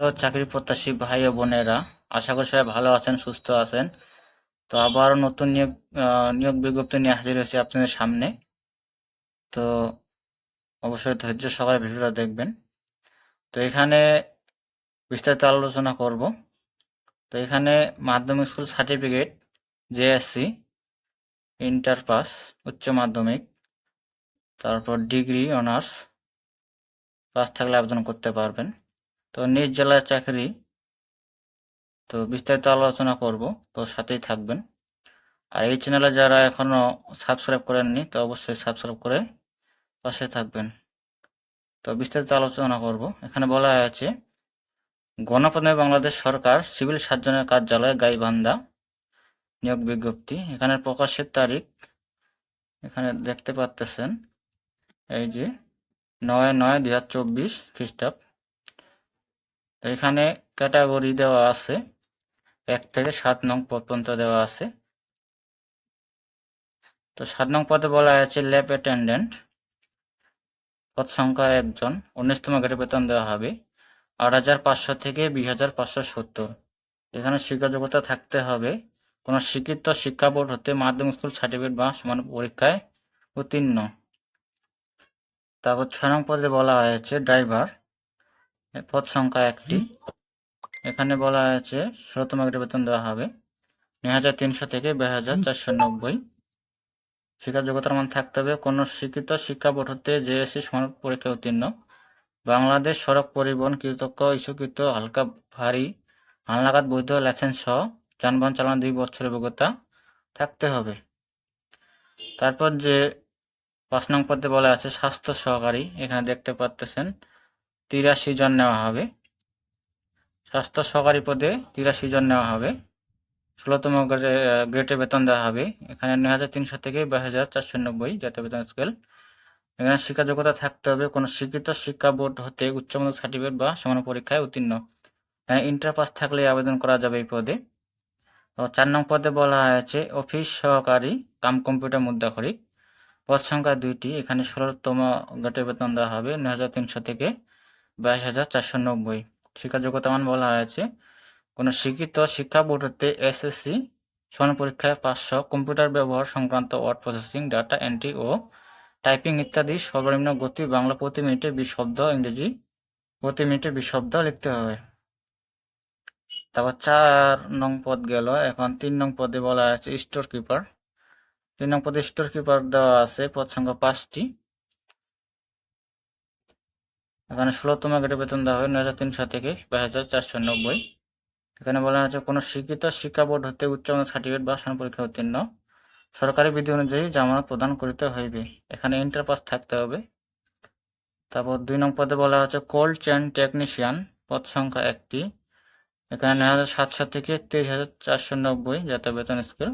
Hello চাকরি প্রত্যাশী ভাই ও বোনেরা। আশা করি সবাই ভালো আছেন, সুস্থ আছেন। তো আবার নতুন নিয়োগ নিয়োগ বিজ্ঞপ্তি নিয়ে হাজির হয়েছি আপনাদের সামনে। তো অবশ্যই ধৈর্য সবাই ভিডিওটা দেখবেন। তো এখানে বিস্তারিত আলোচনা করব। তো এখানে মাধ্যমিক school certificate JSC inter pass, উচ্চ মাধ্যমিক, তারপর ডিগ্রি, অনার্স, পাস থাকলে আবেদন করতে পারবেন। তো নিজ জেলার চাকরি। তো বিস্তারিত আলোচনা করব, তো সাথেই থাকবেন। আর এই চ্যানেলে যারা এখনও সাবস্ক্রাইব করেননি, তো অবশ্যই সাবস্ক্রাইব করে পাশে থাকবেন। তো বিস্তারিত আলোচনা করব। এখানে বলা আছে গণপ্রজাতন্ত্রী বাংলাদেশ সরকার সিভিল সার্জনের কার্যালয়, গাইবান্ধা, নিয়োগ বিজ্ঞপ্তি। এখানে প্রকাশের তারিখ, এখানে দেখতে পাচ্তেছেন এই যে নয় নয় দুই হাজার চব্বিশ খ্রিস্টাব্দ। এখানে ক্যাটাগরি দেওয়া আছে। এক থেকে সাত নং পর্যন্ত দেওয়া আছে। তো সাত নং পদে বলা আছে ল্যাব অ্যাটেন্ডেন্ট। পদ সংখ্যা একজন। উনিশতম গ্রেড বেতন দেওয়া হবে। আট হাজার পাঁচশো থেকে বিশ হাজার পাঁচশো সত্তর। এখানে শিক্ষাযোগ্যতা থাকতে হবে। কোনো স্বীকৃত শিক্ষা বোর্ড হতে মাধ্যমিক স্কুল সার্টিফিকেট বা সমান পরীক্ষায় উত্তীর্ণ। তারপর ছয় নং পদে বলা হয়েছে ড্রাইভার। পদ সংখ্যা একটি। এখানে বলা হয়েছে, ষোলোতম গ্রেড বেতন দেওয়া হবে। নয় হাজার তিনশো থেকে বের হাজার চারশো নব্বই। শিক্ষা যোগ্যতার মান থাকতে হবে। কোনো শিক্ষিত শিক্ষা বোর্ড হতে জেএসসি সমান পরীক্ষায় উত্তীর্ণ। বাংলাদেশ সড়ক পরিবহন কৃতজ্ঞ ইস্যুকৃত হালকা, ভারী, হালনাগাদ, বৈধ, লাইসেন্স সহ যানবাহন চালানো দুই বছরের অভিজ্ঞতা থাকতে হবে। তারপর যে পাঁচ নং পদে বলা আছে, স্বাস্থ্য সহকারী, এখানে দেখতে পাচ্তেছেন তিরাশি জন নেওয়া হবে। স্বাস্থ্য সহকারী পদে তিরাশি জন নেওয়া হবে। ষোলোতম গ্রেডে বেতন দেওয়া হবে। এখানে নয় হাজার তিনশো থেকে বাইশ হাজার চারশো নব্বই জাতীয় বেতন স্কেল। এখানে শিক্ষা যোগ্যতা থাকতে হবে। কোনো শিক্ষিত শিক্ষা বোর্ড হতে উচ্চমাধ্যমিক সার্টিফিকেট বা সমান পরীক্ষায় উত্তীর্ণ। এখানে ইন্টার পাস থাকলে আবেদন করা যাবে এই পদে। তো চার নং পদে বলা হয়েছে, অফিস সহকারী কাম কম্পিউটার মুদ্রাখরিক পদ সংখ্যা দুইটি। এখানে ষোলোতম গ্রেডে বেতন দেওয়া হবে নয় হাজার তিনশো থেকে বাইশ হাজার চারশো নব্বই। শিক্ষা যোগ্যতা মান বলা হয়েছে। কোনো শিক্ষিত শিক্ষা বোর্ড হতে এসএসসি সমান পরীক্ষায় পাঁচশো কম্পিউটার ব্যবহার সংক্রান্ত ওয়ার্ড প্রসেসিং, ডাটা এন্ট্রি ও টাইপিং ইত্যাদি সর্বনিম্ন গতি বাংলা প্রতি মিনিটে বিশ শব্দ, ইংরেজি প্রতি মিনিটে বিশ শব্দ লিখতে হবে। তারপর চার নং পদ গেল। এখন তিন নং পদে বলা আছে স্টোর কিপার তিন নং পদে স্টোর কিপার দেওয়া আছে। পদ সংখ্যা পাঁচটি। এখানে ষোলোতম গ্রেডে বেতন দেওয়া হবে নয় হাজার তিনশো থেকে বাইশ হাজার চারশো নব্বই। এখানে বলা আছে কোনো শিক্ষিত শিক্ষা বোর্ড হতে উচ্চ সার্টিফিকেট বা সমান পরীক্ষা উত্তীর্ণ। সরকারি বিধি অনুযায়ী জামানত প্রদান করিতে হইবে। এখানে ইন্টার পাস থাকতে হবে। তারপর দুই নং পদে বলা হচ্ছে কোল্ড চেন টেকনিশিয়ান পদ সংখ্যা একটি। এখানে নয় হাজার সাতশো থেকে তেইশ হাজার চারশো নব্বই জাতীয় বেতন স্কেল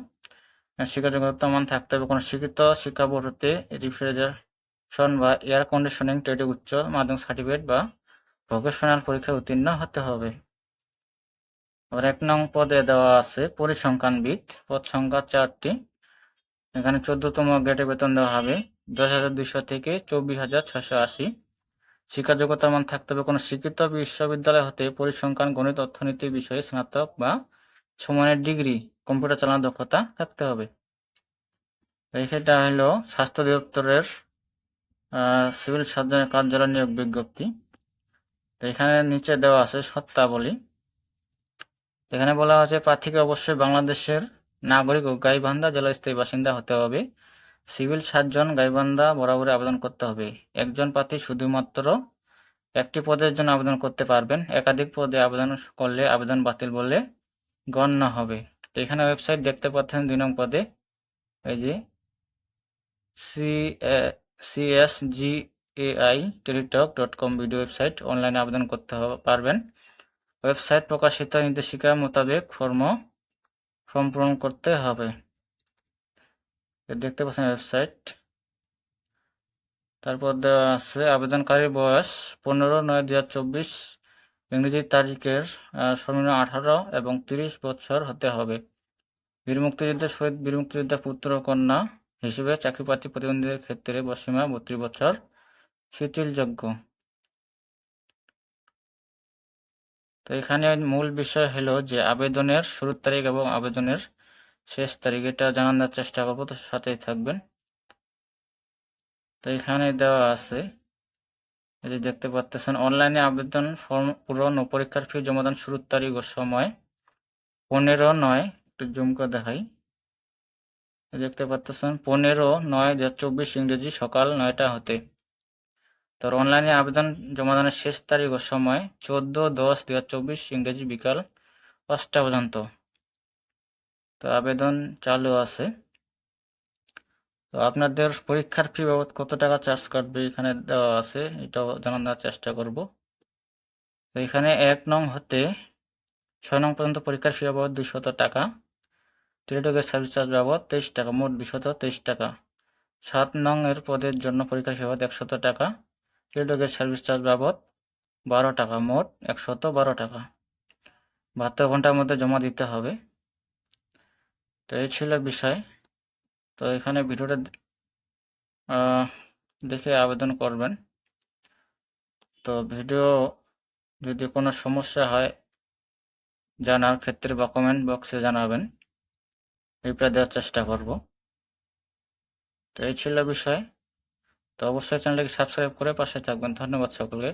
শিক্ষা যোগ্যতা মান থাকতে হবে, কোনো শিক্ষিত শিক্ষা বোর্ড হতে রিফ্রিজারেশন বা এয়ার কন্ডিশনিং ট্রেডে উচ্চ মাধ্যমিক সার্টিফিকেট বা ভোকেশনাল পরীক্ষায় উত্তীর্ণ হতে হবে। আবার এক নং পদে দেওয়া আছে পরিসংখ্যানবিদ। পদ সংখ্যা চারটি। এখানে চোদ্দতম গ্রেডে বেতন দেওয়া হবে দশ হাজার দুশো থেকে চব্বিশ হাজার ছশো আশি। শিক্ষা যোগ্যতার মান থাকতে হবে কোনো শিক্ষিত বিশ্ববিদ্যালয় হতে পরিসংখ্যান, গণিত, অর্থনীতি, বিষয়ে, স্নাতক বা সমানের ডিগ্রি, কম্পিউটার চালানোর দক্ষতা থাকতে হবে। এই সেটা হলো স্বাস্থ্য অধিদপ্তরের সিভিল সার্জনের কার্যালয় নিয়োগ বিজ্ঞপ্তি। তো এখানে নিচে দেওয়া আছে সত্তাবলী এখানে বলা আছে প্রার্থীকে অবশ্যই বাংলাদেশের নাগরিক ও গাইবান্ধা জেলার স্থায়ী বাসিন্দা হতে হবে। সিভিল সার্জন, গাইবান্ধা বরাবর আবেদন করতে হবে। একজন প্রার্থী শুধুমাত্র একটি পদের জন্য আবেদন করতে পারবেন। একাধিক পদে আবেদন করলে আবেদন বাতিল বলে গণ্য হবে। তো এখানে ওয়েবসাইট দেখতে পাচ্ছেন দুই নং পদে। এই যে C CSG AI Teletalk dot com video website অনলাইনে আবেদন করতে পারবেন। ওয়েবসাইট প্রকাশিত নির্দেশিকা মোতাবেক ফর্ম ফর্ম পূরণ করতে হবে। দেখতে পাচ্ছেন ওয়েবসাইট। তারপর দেওয়া আছে আবেদনকারীর বয়স পনেরো নয় দু হাজার চব্বিশ, ইংরেজি তারিখের সর্বনিম্ন আঠারো এবং তিরিশ বছর হতে হবে। বীর মুক্তিযুদ্ধের শহীদ বীর মুক্তিযোদ্ধা পুত্র, কন্যা হিসেবে চাকরি প্রার্থী প্রতিবন্ধীদের ক্ষেত্রে বসীমা বত্রিশ বছর শিথিলযোগ্য। তো এখানে মূল বিষয় হলো যে আবেদনের শুরুর তারিখ এবং আবেদনের শেষ তারিখ এটা জানানোর চেষ্টা করব, তো সাথেই থাকবেন। তো এখানে দেওয়া আছে, এই যে দেখতে পাচ্ছেন, অনলাইনে আবেদন ফর্ম পূরণ ও পরীক্ষার ফি জমাদান শুরুর তারিখ ও সময় পনেরো নয়, একটু জুম করে দেখাই। দেখতে পাচ্ছেন পনেরো নয় দু চব্বিশ ইংরেজি সকাল নয়টা হতে। তোর অনলাইনে আবেদন জমাদানের শেষ তারিখ ও সময় চোদ্দ দশ দু চব্বিশ ইংরেজি বিকাল পাঁচটা পর্যন্ত। তো আবেদন চালু আছে। তো আপনাদের পরীক্ষার ফি বাবদ কত টাকা চার্জ কাটবে এখানে দেওয়া আছে, এটাও জানানোর চেষ্টা করব। তো এখানে এক নং হতে ছয় নং পর্যন্ত পরীক্ষার ফি বাবদ দুইশত টাকা। টেলিটকের সার্ভিস চার্জ বাবদ তেইশ টাকা, মোট দুশত তেইশ টাকা। সাত নং এর পদের জন্য পরীক্ষা ফি বাবদ একশত টাকা, টেলিটকের সার্ভিস চার্জ বাবদ বারো টাকা, মোট একশত বারো টাকা। বাহাত্তর ঘণ্টার মধ্যে জমা দিতে হবে। তো এই ছিল বিষয়। তো এখানে ভিডিওটা দেখে আবেদন করবেন। তো ভিডিও যদি কোনো সমস্যা হয়, জানার ক্ষেত্রে বা কমেন্ট বক্সে জানাবেন। রিপ্লাই দেওয়ার চেষ্টা করব। তো এই ছিল বিষয়। তো অবশ্যই চ্যানেলটিকে সাবস্ক্রাইব করে পাশে থাকবেন। ধন্যবাদ সকলকে।